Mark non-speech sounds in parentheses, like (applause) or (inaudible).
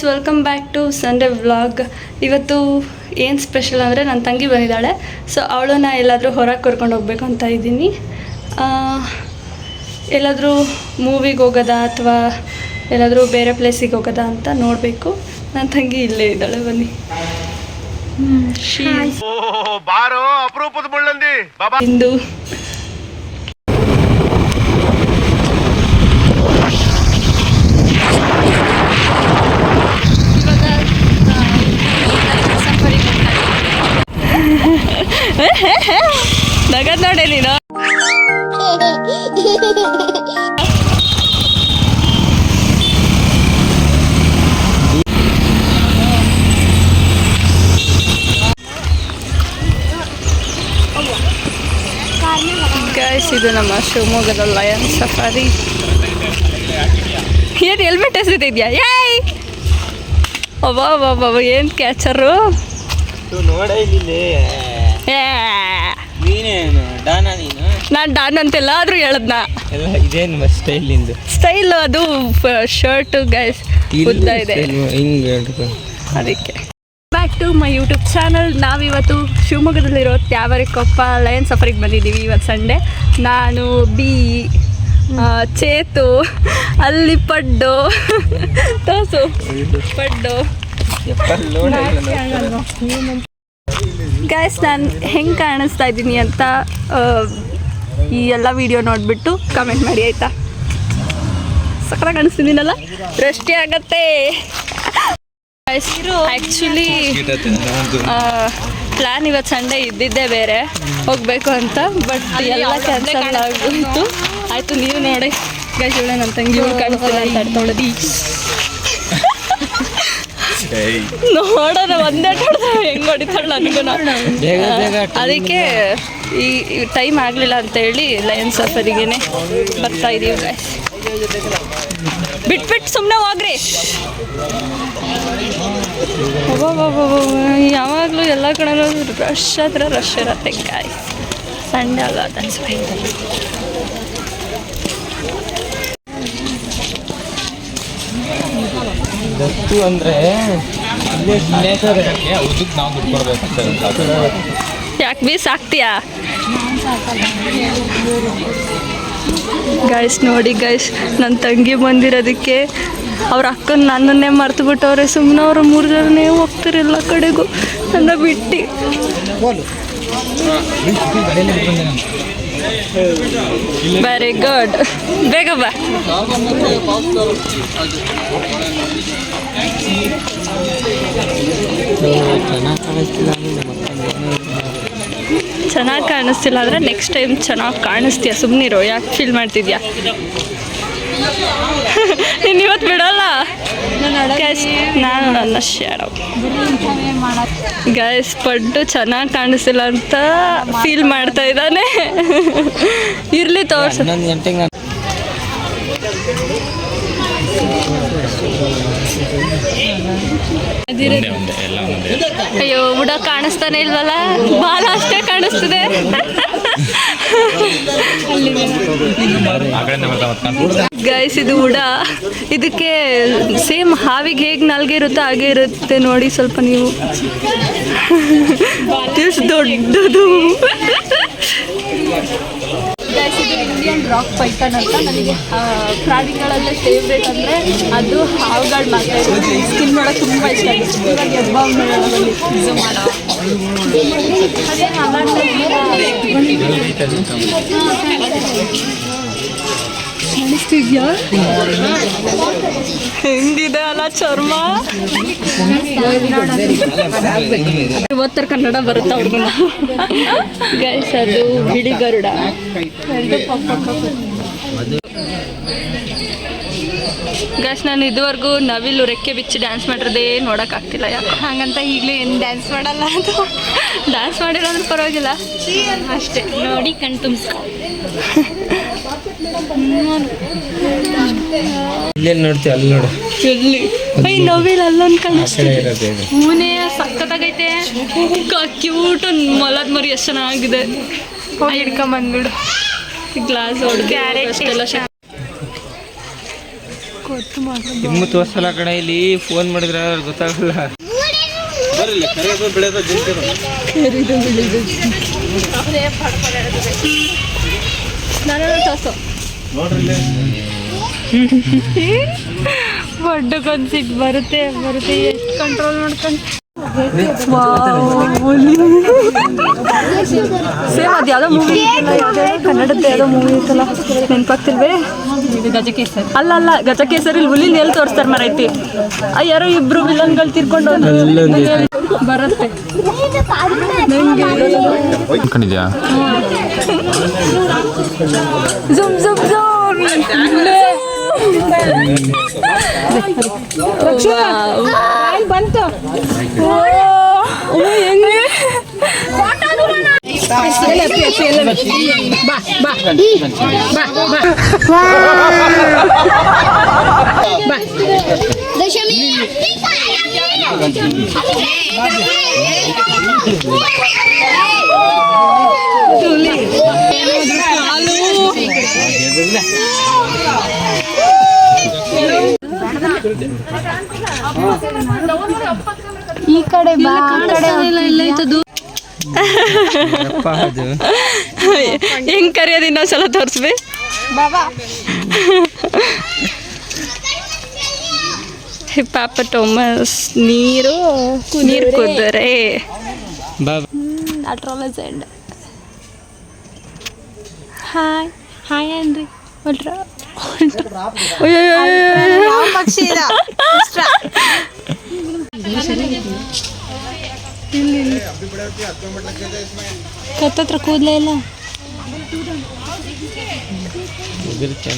Guys welcome back to Sunday vlog ಇವತ್ತು ಏನು special ಅಂದರೆ ನನ್ನ ತಂಗಿ ಬಂದಿದ್ದಾಳೆ. ಸೊ ಅವಳನ್ನ ಎಲ್ಲಾದರೂ ಹೊರಗೆ ಕರ್ಕೊಂಡು ಹೋಗ್ಬೇಕು ಅಂತ ಇದ್ದೀನಿ. ಎಲ್ಲಾದರೂ ಮೂವಿಗೆ ಹೋಗೋದಾ ಅಥವಾ ಎಲ್ಲಾದರೂ ಬೇರೆ ಪ್ಲೇಸಿಗೆ ಹೋಗೋದಾ ಅಂತ ನೋಡಬೇಕು. ನನ್ನ ತಂಗಿ ಇಲ್ಲೇ ಇದ್ದಾಳೆ ಬನ್ನಿ. ಇಂದು (laughs) ನಗದ್ ನೋಡಿ ನೀನು. ಗೈಸ್ ಇದು ನಮ್ಮ ಶಿವಮೊಗ್ಗದ ಲಯನ್ ಸಫಾರಿ ಏನು ಹೆಲ್ಮೆಟ್ ಎಸಿದ್ಯಾ ಏಯ್ ಅಬ್ಬಾ ಅಬ್ಬಾ ಏನು ಕ್ಯಾಚರು ನೋಡ ನೀನು? ನಾನು ಡಾನ್ ಅಂತ ಎಲ್ಲಾದ್ರೂ ಹೇಳದ್ನ? ಎಲ್ಲ ಇದೇನು ಸ್ಟೈಲ್ ನಿಂದು? ಸ್ಟೈಲ್ ಅದು ಶರ್ಟ್ ಗೈಸ್ ಉದ್ದ ಇದೆ. ಹಿಂಗೆ ಅದಕ್ಕೆ. Back to my YouTube channel ನಾವಿವತ್ತು ಶಿವಮೊಗ್ಗದಲ್ಲಿರೋ ತ್ಯಾವರಿ ಕೊಪ್ಪ ಲಯನ್ ಸಫರಿಗೆ ಬಂದಿದ್ದೀವಿ ಇವತ್ತು ಸಂಡೆ. ನಾನು ಬಿ ಚೇತು ಅಲ್ಲಿ ಪಡ್ಡು. ತೋಸು ಪಡ್ಡು. ಗೈಸ್ ನಾನು ಹೆಂಗೆ ಕಾಣಿಸ್ತಾ ಇದ್ದೀನಿ ಅಂತ ಈ ಎಲ್ಲ ವಿಡಿಯೋ ನೋಡಿಬಿಟ್ಟು ಕಮೆಂಟ್ ಮಾಡಿ, ಆಯಿತಾ? ಸಕ್ಕರ ಕಾಣಿಸ್ತಿದ್ದೀನಲ್ಲ? ರಷ್ಟಿ ಆಗತ್ತೆ. ಆ್ಯಕ್ಚುಲಿ ಪ್ಲ್ಯಾನ್ ಇವತ್ತು ಸಂಡೇ ಇದ್ದಿದ್ದೇ ಬೇರೆ. ಹೋಗಬೇಕು ಅಂತ ಬಟ್ ಎಲ್ಲ ಕ್ಯಾನ್ಸಲ್ ಆಗೋಯ್ತು. ಆಯಿತು, ನೀವು ನೋಡಿ. ಗೈಸ್ ನನ್ನ ತಂಗಿ ಕಾಣಿಸ್ತಿಲ್ಲ ಅಂತ ಆಡ್ತಾವಳದಿ ನೋಡೋಣ ಒಂದೇ ಹೆಂಗ್ ಹೆಂಗೆ ಹೊಡಿತಾಳೆ ನನಗೂ ಅದಕ್ಕೆ ಈ ಟೈಮ್ ಆಗಲಿಲ್ಲ ಅಂತ ಹೇಳಿ ಲಯನ್ ಸಫರಿಗೇನೆ ಬರ್ತಾ ಇದೀವಿ. ಬಿಟ್ಬಿಟ್ಟು ಸುಮ್ಮನೆ ಹೋಗ್ರಿ. ಯಾವಾಗಲೂ ಎಲ್ಲ ಕಡೆ ರಶ್ ಆದ್ರೆ ರಶ್ ಇರತ್ತೆ ಗಾಯ್ ಸಂಡೆ ಅಲ್ಲ ದತ್ತು ಅಂದರೆ ನಾವು ದುಡ್ಡು ಕೊಡ್ಬೇಕು ಯಾಕೆ ಬೀಸ್ ಆಗ್ತೀಯಾ ಗೈಸ್ ನೋಡಿ ಗೈಸ್ ನನ್ನ ತಂಗಿ ಬಂದಿರೋದಕ್ಕೆ ಅವ್ರ ಅಕ್ಕನ ನನ್ನನ್ನೇ ಮರ್ತು ಬಿಟ್ಟವ್ರೆ ಸುಮ್ಮನೆ ಅವ್ರ ಮೂರು ಜನನೇ ಹೋಗ್ತಾರೆ ಎಲ್ಲ ಕಡೆಗೂ. ನನ್ನ ಬಿಟ್ಟು. ವೆರಿ ಗುಡ್ ಬೇಗ ಬಾ. ಚೆನ್ನಾಗಿ ಕಾಣಿಸ್ತಿಲ್ಲ ಅಂದ್ರೆ ನೆಕ್ಸ್ಟ್ ಟೈಮ್ ಚೆನ್ನಾಗಿ ಕಾಣಿಸ್ತೀಯ. ಸುಮ್ಮನಿರೋ ಯಾಕೆ ಫೀಲ್ ಮಾಡ್ತಿದ್ಯಾ? ನೀನು ಇವತ್ತು ಬಿಡಲ್ಲ? ನಾನು ನನ್ನ ಶಾಡೋ ಗೈಸ್ ಪಡ್ಡು ಚೆನ್ನಾಗಿ ಕಾಣಿಸಿಲ್ಲ ಅಂತ ಫೀಲ್ ಮಾಡ್ತಾ ಇದ್ದಾನೆ. ಇರಲಿ ತೋರ್ಸು. ಅಯ್ಯೋ ಬುಡ ಕಾಣಿಸ್ತಾನೆ ಇಲ್ವಲ್ಲ? ಬಾಲ ಅಷ್ಟೇ ಕಾಣಿಸ್ತಿದೆ. ಗೈಸ್ ಇದು ಉಡ ಇದಕ್ಕೆ ಸೇಮ್ ಹಾವಿಗೆ ಹೇಗೆ ನಲ್ಗೆ ಇರುತ್ತೋ ಹಾಗೆ ಇರುತ್ತೆ ನೋಡಿ ಸ್ವಲ್ಪ ನೀವು. ದೊಡ್ಡದು. ಇಂಡಿಯನ್ ರಾಕ್ ಪೈಥಾನ್ ಅಂತ ನನಗೆ ಆ, ಪ್ರಾಣಿಗಳಲ್ಲೇ ಫೇವ್ರೇಟ್ ಅಂದರೆ ಅದು ಹಾವುಗಳು ಮಾತ್ರ. ಸ್ಕಿನ್ ಮಾಡೋಕ್ಕೆ ತುಂಬ ಇಷ್ಟ ಆಗುತ್ತೆ. ಇವಾಗ ಹೆಬ್ಬಾವು ಇದು ಮಾಡೋ ಅದೇನು ಕಾಣಿಸ್ತಿದ್ಯಾ? ಹೆಂಗಿದೆ ಅಲ್ಲ ಚರ್ಮ? ಉತ್ತರ ಕನ್ನಡ ಬರುತ್ತೆ ಹುಡುಗನ? ಗೈಸ್ ಅದು ಬಿಳಿ ಗರುಡ. ಗೈಸ್ ನಾನು ಇದುವರೆಗೂ ನವಿಲು ರೆಕ್ಕೆ ಬಿಚ್ಚಿ ಡ್ಯಾನ್ಸ್ ಮಾಡಿರೋದೇ ನೋಡೋಕ್ಕಾಗ್ತಿಲ್ಲ ಯಾಕೆ ಹಂಗಂತ ಈಗಲೂ ಏನು ಡ್ಯಾನ್ಸ್ ಮಾಡಲ್ಲ ಅದು? ಡ್ಯಾನ್ಸ್ ಮಾಡಿರೋದ್ರೂ ಪರವಾಗಿಲ್ಲ. ಅಷ್ಟೇ. ನೋಡಿ ಕಣ್ ತುಂಬಿಸ್ಕೊ. ಇಲ್ಲೇನು ನೋಡ್ತೀವಿ ಅಲ್ಲಿ ನೋಡು. ಎಲ್ಲಿ? ಐ ನವಿಲ್ ಅಲ್ಲೊಂದು ಕಾಣಿಸ್ತಿದೆ ಹೂನೇ ಸಕ್ಕತ್ತಾಗೈತೆ ಕ್ಯೂಟ್ ಮೊಲದ ಮರಿ ಎಷ್ಟು ಚೆನ್ನಾಗಿದೆ. ಹಿಡ್ಕೊಂಬಂದ್ಬಿಡು. ಗ್ಲಾಸ್ ಹೊಡೆದು ನಿಮ್ಮ ತೋರ್ಸಲ್ಲ ಕಡೆ ಇಲ್ಲಿ ಫೋನ್ ಮಾಡಿದ್ರೆ ಗೊತ್ತಾಗಲ್ಲ. ದೊಡ್ಡಕ್ಕೊಂದು ಕನ್ಸಿಟ್ ಬರುತ್ತೆ ಬರುತ್ತೆ. ಎಷ್ಟು ಕಂಟ್ರೋಲ್ ಮಾಡ್ಕೊಂಡು. ಸೇಮ್ ಅದು ಯಾವುದೋ ಮೂವಿ ಕನ್ನಡದ ಯಾವುದೋ ಮೂವಿ ಇತ್ತಲ್ಲ ನೆನಪಾಗ್ತಿಲ್ವೇ? ಅಲ್ಲ ಅಲ್ಲ ಗಜಕೇಸರಿ ಹುಲಿ ಎಲ್ಲಿ ತೋರಿಸ್ತಾರೆ ಮರೈತಿ? ಆ ಯಾರೋ ಇಬ್ರು ವಿಲನ್ಗಳು ತೀರ್ಕೊಂಡು zoom zoom zoom lê được chưa anh bắn tờ ui anh ấy bắn tao luôn à Đấy là tiền tiền là bà bà bà bà ಈ ಕಡೆ ಬಾ ಆ ಕಡೆ ಅಪ್ಪ ಅದು. ಹೆಂಗ್ ಕರೆಯೋದು ಇನ್ನೊಂದ್ಸಲ ತೋರಿಸ್ಬಿ? ಪಾಪ ಟೊಮಸ್ ನೀರು ನೀರು ಕುದ್ರೆ. ಹಾಯ್ ಹಾಯ್ ಅನ್ರಿ ಹೊಲ್ರ ಯಾವ ಪಕ್ಷಿ ಇದ ಕತ್ತತ್ರ ಕೂದಲೇ ಇಲ್ಲ ಉದುರುತ್ತೆ